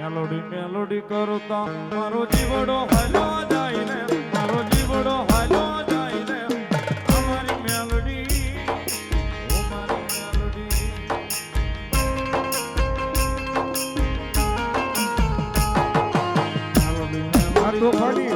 Melody melody કરતા મારો જીવડો હાલો જાય ને મારો જીવડો હાલો જાય ને અમારી મેલોડી ઓ મારી મેલોડી મેલોડી. મારો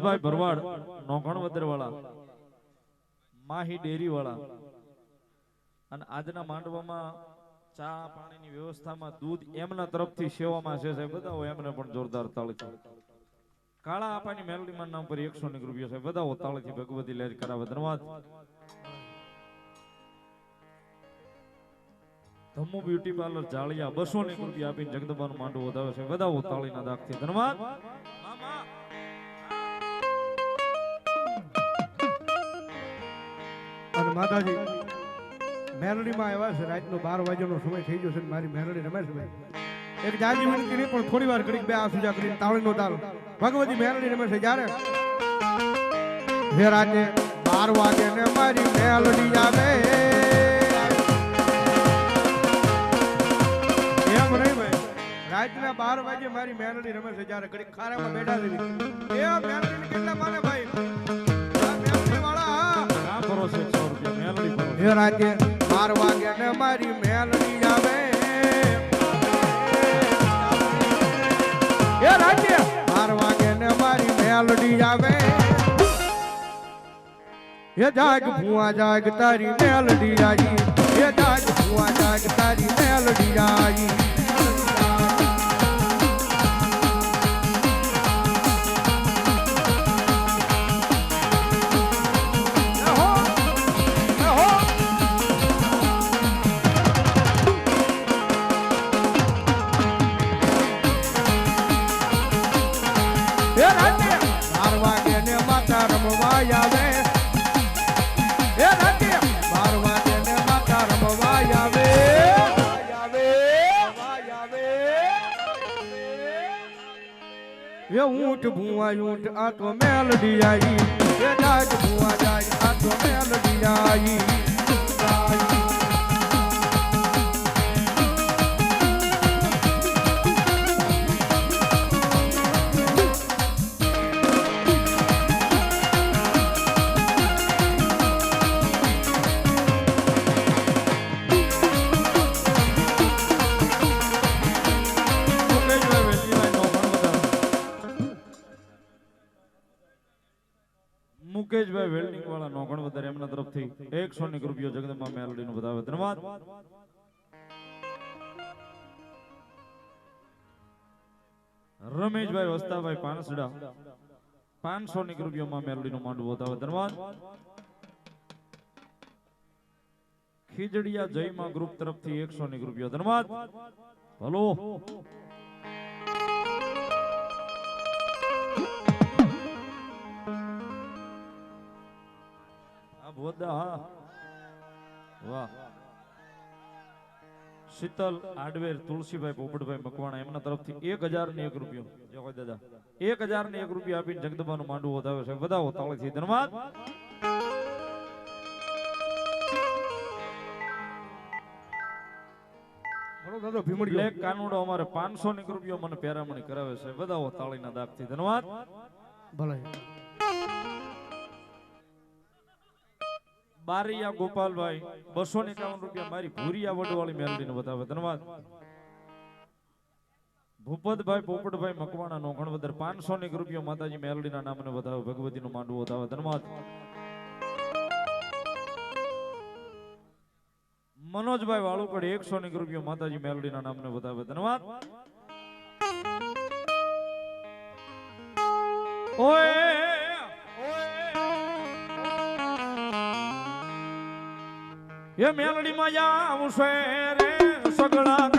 ભરતભાઈ ભરવાડ નોખણવદર વાળા માહી ડેરી વાળા અને આજના માંડવામાં ચા પાણીની વ્યવસ્થામાં દૂધ એમના તરફથી સેવામાં છે સાહેબ. બતાવો, એમને પણ જોરદાર તાળીથી. કાળા આપાની મેલડીમાં નામ પર એકસો ની રૂપિયા સાહેબ. બતાવો, તાળીથી ભગવતી લહેર કરાવે. ધન્યવાદ. ધમ્મુ બ્યુટી પાર્લર જાળિયા બસો ની રૂપિયા આપીને જગદંબાનું માંડવું વધાવે છે. બધાઓ તાળીના દાખથી ધન્યવાદ. માતાજી. મેલડીમાં આવ્યા છે, રાતનો બાર વાગ્યાનો સમય થઈ ગયો છે મારી મેલડી રમેશ છે ભાઈ. એક જાજી વિનંતી નહીં પણ થોડી વાર ઘડીક બે આ સુજા કરી તાળીનો તાલ ભગવતી મેલડી રમે છે જ્યારે હે રાતે બાર વાગે ને મારી મેલડી આવે. રાતના બાર વાગે મારી મેલડી રમે છે, જ્યારે ઘડીક ખારામાં બેઠા છે. એ મેલડી કેટલા માને ભાઈ? હે રાતે બાર વાગે ને મારી મેલડી આવે. હે રાતે બાર વાગે ને મારી મેલડી આવે. હે જાગ ભુવા જાગ તારી મેલડી આવી હે જાગ ભુવા જાગ તારી મેલડી આવી એ ઊંટ ભૂવા ઊંટ આ તો મેલડી આવી એ જાગ ભૂવા જાગ આ તો મેલડી આવી મુકેશભાઈ વેલ્ડિંગ વાળા નો ઘણ વધારે એમના તરફથી. એકસો ની રૂપિયો જગદંબા મેલડી નો બતાવે ધન્યવાદ. રમેશભાઈ વસ્તાભાઈ પાનસડા. પાંચસો ની રૂપિયોમાં મેલડી નું માંડવું બતાવે ધન્યવાદ. ખીજડીયા જયમાં ગ્રુપ તરફથી એકસો ની રૂપિયો ધન્યવાદ. હલો. વાહ. શીતલ આડવેર તુલસીભાઈ પોપટભાઈ મકવાણા એમના તરફથી એક હજાર ને એક રૂપિયો. દાદા. એક હજાર ને એક રૂપિયા આપીને જગદંબાનું માંડવું વધાવે છે. વધાવો તાળીથી. ધન્યવાદ. બ્લેક કાનુડો અમારે પાંચસો ની રૂપિયો મને પેરામણી કરાવે છે. વધાવો તાળીના દાગથી. ધન્યવાદ. ભલે. બારિયા ગોપાલભાઈ, બસો ને રૂપિયા મારી ભૂરિયા વડવાળી મેલડીને બતાવે. ધન્યવાદ. ભૂપતભાઈ, પોપટભાઈ, મકવાણા નો ગણવદર પાંચસો ને રૂપિયા માતાજી મેલડીના નામને વધાવે ભગવતીનું માંડવું વધાવે ધન્યવાદ. મનોજભાઈ વાળુકડ એકસો ને રૂપિયા માતાજી મેલડીના નામને વધાવે ધન્યવાદ. ઓય! એ મેલડીમાં જાવ છે રે સગડા